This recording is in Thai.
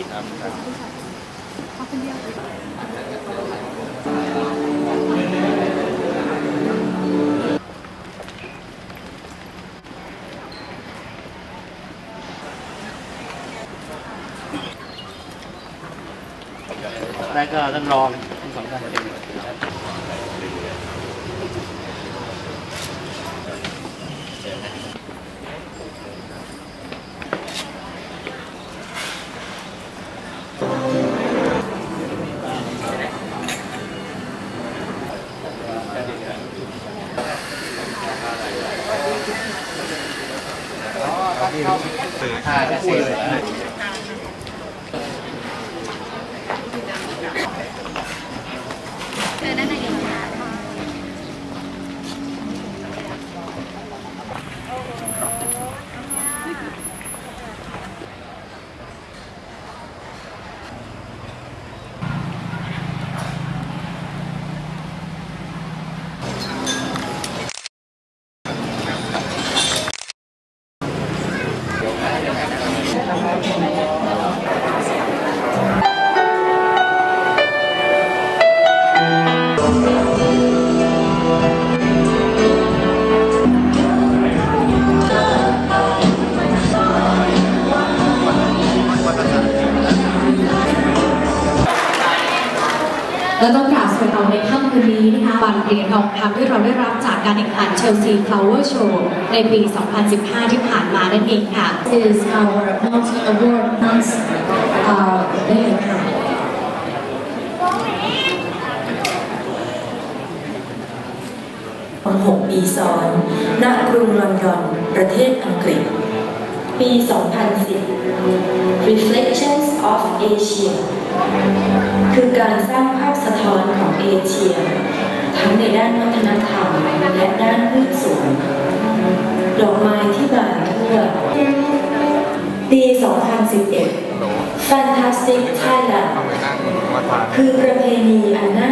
Việt Nam chúng ta. đây là ท่านรองท่านสำคัญจริง ท่านเองเจ Thank you. และต้องกล่าวสวัสดีในค่ำคืนนี้นะคะบัตรเหรียญทองคำที่เราได้รับจากการแข่งขันเชลซีฟลาวเวอร์โชว์ในปี 2015 ที่ผ่านมานั่นเองค่ะ is our multi award month uh, day ค่ะมา6ปีซ้อน ณ กรุงลอนดอน ประเทศอังกฤษ ปี 2010 Reflections of Asia คือการสร้างภาพสะ ท้อนของเอเชีย ทั้งในด้านวัฒนธรรมและด้านพืชสวนดอกไม้ที่บานทั่วปี 2011 Fantastic Thailand คือประเพณีอันน่า